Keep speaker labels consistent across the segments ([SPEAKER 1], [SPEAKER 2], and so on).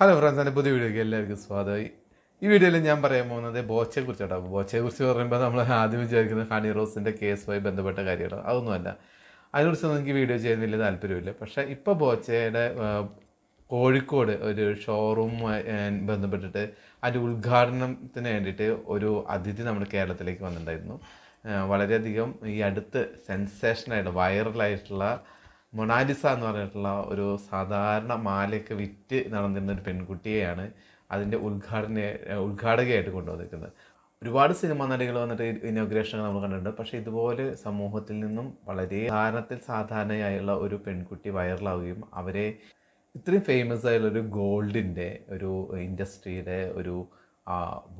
[SPEAKER 1] Hello friends എന്റെ പുതിയ വീഡിയോയ്ക്ക് എല്ലാവർക്കും സ്വാഗതമായി ഈ വീഡിയോയിൽ ഞാൻ പറയാൻ പോകുന്നത് ബോച്ചയെ കുറിച്ചാണ് ബോച്ചയെ കുറിച്ച് പറയുമ്പോൾ നമ്മൾ ആദ്യം വിചാരിക്കുന്നത് ഹണി റോസിന്റെ കേസുമായി ബന്ധപ്പെട്ട കാര്യങ്ങൾ അതൊന്നുമല്ല അതിനെക്കുറിച്ചൊന്നും എനിക്ക് വീഡിയോ ചെയ്യാൻ വലിയ താല്പര്യമില്ല. പക്ഷേ ഇപ്പോൾ ബോച്ചയുടെ കോഴിക്കോട് ഒരു ഷോറൂം ബന്ധപ്പെട്ടിട്ട് അതിന്റെ ഉദ്ഘാടനത്തിന് വേണ്ടിയിട്ട് ഒരു അതിഥി നമ്മൾ കേരളത്തിലേക്ക് വന്നിട്ടുണ്ടായിരുന്നു. വളരെയധികം ഈ അടുത്ത് സെൻസേഷനായിട്ട് വൈറലായിട്ടുള്ള മൊണാലിസ എന്ന് പറഞ്ഞിട്ടുള്ള ഒരു സാധാരണ മാലയൊക്കെ വിറ്റ് നടന്നിരുന്ന ഒരു പെൺകുട്ടിയെയാണ് അതിന്റെ ഉദ്ഘാടന ഉദ്ഘാടകയായിട്ട് കൊണ്ടുവന്നിരിക്കുന്നത്. ഒരുപാട് സിനിമാ നടികൾ വന്നിട്ട് ഇനോഗ്രേഷൻ നമ്മൾ കണ്ടിട്ടുണ്ട്. പക്ഷേ ഇതുപോലെ സമൂഹത്തിൽ നിന്നും വളരെ സാധാരണത്തിൽ സാധാരണയായുള്ള ഒരു പെൺകുട്ടി വൈറലാവുകയും അവരെ ഇത്രയും ഫേമസ് ആയുള്ള ഒരു ഗോൾഡിന്റെ ഒരു ഇൻഡസ്ട്രിയുടെ ഒരു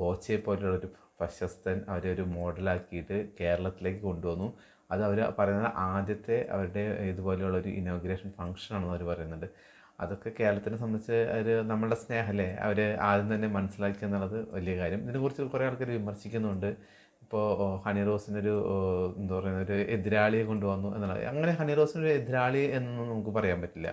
[SPEAKER 1] ബോച്ചയെ പോലെയുള്ള ഒരു പ്രശസ്തൻ അവരെ ഒരു മോഡലാക്കിയിട്ട് കേരളത്തിലേക്ക് കൊണ്ടുവന്നു. അത് അവർ പറയുന്നത് ആദ്യത്തെ അവരുടെ ഇതുപോലെയുള്ള ഒരു ഇനോഗ്രേഷൻ ഫംഗ്ഷൻ ആണെന്ന് അവർ പറയുന്നുണ്ട്. അതൊക്കെ കേരളത്തിനെ സംബന്ധിച്ച് ഒരു നമ്മളുടെ സ്നേഹമല്ലേ? അവർ ആദ്യം തന്നെ മനസ്സിലാക്കി എന്നുള്ളത് വലിയ കാര്യം. ഇതിനെക്കുറിച്ച് കുറേ ആൾക്കാർ വിമർശിക്കുന്നുണ്ട്. ഇപ്പോൾ ഹണി റോസിനൊരു എന്താ പറയുന്ന ഒരു എതിരാളിയെ കൊണ്ടുവന്നു എന്നുള്ളത് അങ്ങനെ ഹണി റോസിനൊരു എതിരാളി എന്നൊന്നും നമുക്ക് പറയാൻ പറ്റില്ല.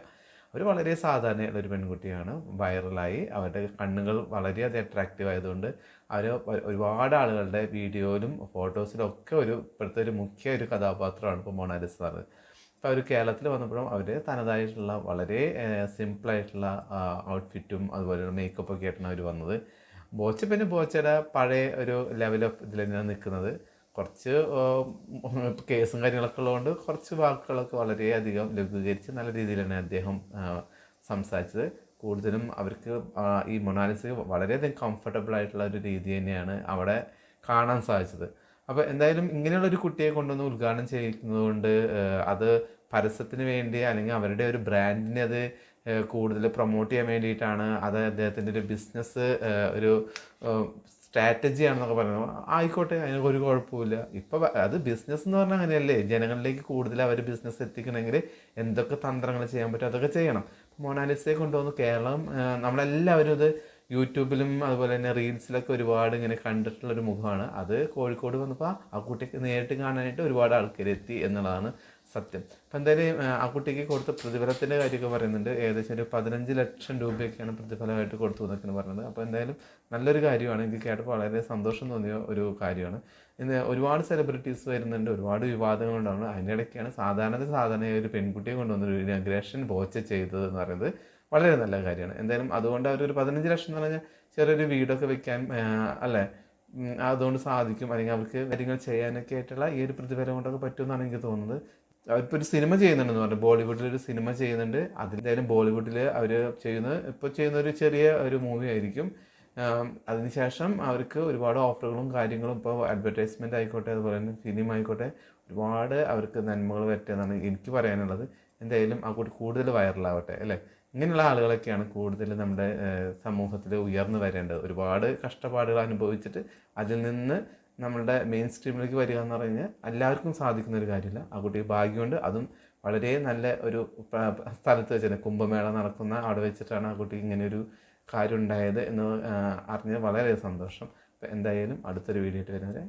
[SPEAKER 1] അവർ വളരെ സാധാരണയുള്ള ഒരു പെൺകുട്ടിയാണ്. വൈറലായി. അവരുടെ കണ്ണുകൾ വളരെയധികം അട്രാക്റ്റീവ് ആയതുകൊണ്ട് അവർ ഒരുപാട് ആളുകളുടെ വീഡിയോയിലും ഫോട്ടോസിലും ഒക്കെ ഒരു ഇപ്പോഴത്തെ ഒരു മുഖ്യ ഒരു കഥാപാത്രമാണ് ഇപ്പോൾ മൊണാലിസ് സാറ്. അപ്പോൾ അവർ കേരളത്തിൽ വന്നപ്പോഴും അവർ തനതായിട്ടുള്ള വളരെ സിമ്പിളായിട്ടുള്ള ഔട്ട്ഫിറ്റും അതുപോലെ മേക്കപ്പൊക്കെ ആയിട്ടാണ് അവർ വന്നത്. ബോച്ച പിന്നെ ബോച്ചയുടെ പഴയ ഒരു ലെവൽ ഓഫ് ഇതിൽ തന്നെയാണ് നിൽക്കുന്നത്. കുറച്ച് കേസും കാര്യങ്ങളൊക്കെ ഉള്ളതുകൊണ്ട് കുറച്ച് വാക്കുകളൊക്കെ വളരെയധികം ലഘൂകരിച്ച് നല്ല രീതിയിലാണ് അദ്ദേഹം സംസാരിച്ചത്. കൂടുതലും അവർക്ക് ഈ മൊണാലിസ് വളരെയധികം കംഫർട്ടബിൾ ആയിട്ടുള്ള ഒരു രീതി തന്നെയാണ് അവിടെ കാണാൻ സാധിച്ചത്. അപ്പോൾ എന്തായാലും ഇങ്ങനെയുള്ള ഒരു കുട്ടിയെ കൊണ്ടുവന്ന് ഉദ്ഘാടനം ചെയ്യുന്നതുകൊണ്ട് അത് പരസ്യത്തിന് വേണ്ടി അല്ലെങ്കിൽ അവരുടെ ഒരു ബ്രാൻഡിനെ അത് കൂടുതൽ പ്രൊമോട്ട് ചെയ്യാൻ വേണ്ടിയിട്ടാണ് അത് അദ്ദേഹത്തിന്റെ ഒരു ബിസിനസ് ഒരു സ്ട്രാറ്റജിയാണെന്നൊക്കെ പറയുന്നത് ആയിക്കോട്ടെ അതിന് ഒരു കുഴപ്പമില്ല ഇപ്പോൾ അത് ബിസിനസ് എന്ന് പറഞ്ഞാൽ അങ്ങനെയല്ലേ? ജനങ്ങളിലേക്ക് കൂടുതൽ അവർ ബിസിനസ് എത്തിക്കണമെങ്കിൽ എന്തൊക്കെ തന്ത്രങ്ങൾ ചെയ്യാൻ പറ്റും അതൊക്കെ ചെയ്യണം. മൊണാലിസയെ കൊണ്ടുവന്ന് കേരളം നമ്മളെല്ലാവരും ഇത് യൂട്യൂബിലും അതുപോലെ തന്നെ റീൽസിലൊക്കെ ഒരുപാട് ഇങ്ങനെ കണ്ടിട്ടുള്ള ഒരു മുഖമാണ്. അത് കോഴിക്കോട് വന്നപ്പോൾ ആ കുട്ടിക്ക് നേരിട്ട് കാണാനായിട്ട് ഒരുപാട് ആൾക്കാർ എത്തി എന്നുള്ളതാണ് സത്യം. അപ്പം എന്തായാലും ആ, കുട്ടിക്ക് കൊടുത്ത പ്രതിഫലത്തിന്റെ കാര്യമൊക്കെ പറയുന്നുണ്ട്. ഏകദേശം ഒരു പതിനഞ്ച് ലക്ഷം രൂപയൊക്കെയാണ് പ്രതിഫലമായിട്ട് കൊടുത്തു എന്നൊക്കെയാണ് പറയുന്നത് അപ്പോൾ എന്തായാലും നല്ലൊരു കാര്യമാണ്. എനിക്ക് കേട്ടപ്പോൾ വളരെ സന്തോഷം തോന്നിയ ഒരു കാര്യമാണ്. ഇന്ന് ഒരുപാട് സെലിബ്രിറ്റീസ് വരുന്നുണ്ട്. ഒരുപാട് അതിന്റെ ഇടയ്ക്കാണ് സാധാരണ സാധാരണ ഒരു പെൺകുട്ടിയെ കൊണ്ടുവന്ന ഒരു ഇനാഗ്രേഷൻ ബോച്ച ചെയ്തത് എന്ന് പറയുന്നത് വളരെ നല്ല കാര്യമാണ്. എന്തായാലും അതുകൊണ്ട് അവർ ഒരു പതിനഞ്ച് ലക്ഷം എന്ന് പറഞ്ഞാൽ ചെറിയൊരു വീടൊക്കെ വെക്കാൻ അല്ലേ? അതുകൊണ്ട് സാധിക്കും. അല്ലെങ്കിൽ അവർക്ക് കാര്യങ്ങൾ ചെയ്യാനൊക്കെ ആയിട്ടുള്ള ഈ ഒരു പ്രതിഫലം കൊണ്ടൊക്കെ പറ്റുമെന്നാണ് എനിക്ക് തോന്നുന്നത്. അവരിപ്പോൾ ഒരു സിനിമ ചെയ്യുന്നുണ്ടെന്ന് പറഞ്ഞു. ബോളിവുഡിൽ ഒരു സിനിമ ചെയ്യുന്നുണ്ട്. അതിന്റെയാലും ബോളിവുഡിൽ അവർ ചെയ്യുന്ന ഇപ്പോൾ ചെയ്യുന്ന ഒരു ചെറിയ ഒരു മൂവി ആയിരിക്കും. അതിനുശേഷം അവർക്ക് ഒരുപാട് ഓഫറുകളും കാര്യങ്ങളും ഇപ്പോൾ അഡ്വർടൈസ്മെന്റ് ആയിക്കോട്ടെ അതുപോലെ തന്നെ സിനിമ ആയിക്കോട്ടെ ഒരുപാട് അവർക്ക് നന്മകൾ പറ്റുമെന്നാണ് എനിക്ക് പറയാനുള്ളത്. എന്തായാലും ആ കൂടി കൂടുതൽ വൈറലാവട്ടെ അല്ലേ? ഇങ്ങനെയുള്ള ആളുകളൊക്കെയാണ് കൂടുതൽ നമ്മുടെ സമൂഹത്തിൽ ഉയർന്നു വരേണ്ടത്. ഒരുപാട് കഷ്ടപ്പാടുകൾ അനുഭവിച്ചിട്ട് അതിൽ നിന്ന് നമ്മളുടെ മെയിൻ സ്ട്രീമിലേക്ക് വരിക എന്ന് പറഞ്ഞു കഴിഞ്ഞാൽ എല്ലാവർക്കും സാധിക്കുന്ന ഒരു കാര്യമില്ല. ആ കുട്ടിക്ക് ഭാഗ്യമുണ്ട്. അതും വളരെ നല്ല ഒരു സ്ഥലത്ത് സ്ഥലത്ത് തന്നെ കുംഭമേള നടക്കുന്ന അവിടെ വെച്ചിട്ടാണ് ആ കുട്ടിക്ക് ഇങ്ങനെ ഒരു കാര്യം ഉണ്ടായത് എന്ന് അറിഞ്ഞത് വളരെ സന്തോഷം. എന്തായാലും അടുത്തൊരു വീഡിയോ ആയിട്ട് വരുന്നവരെ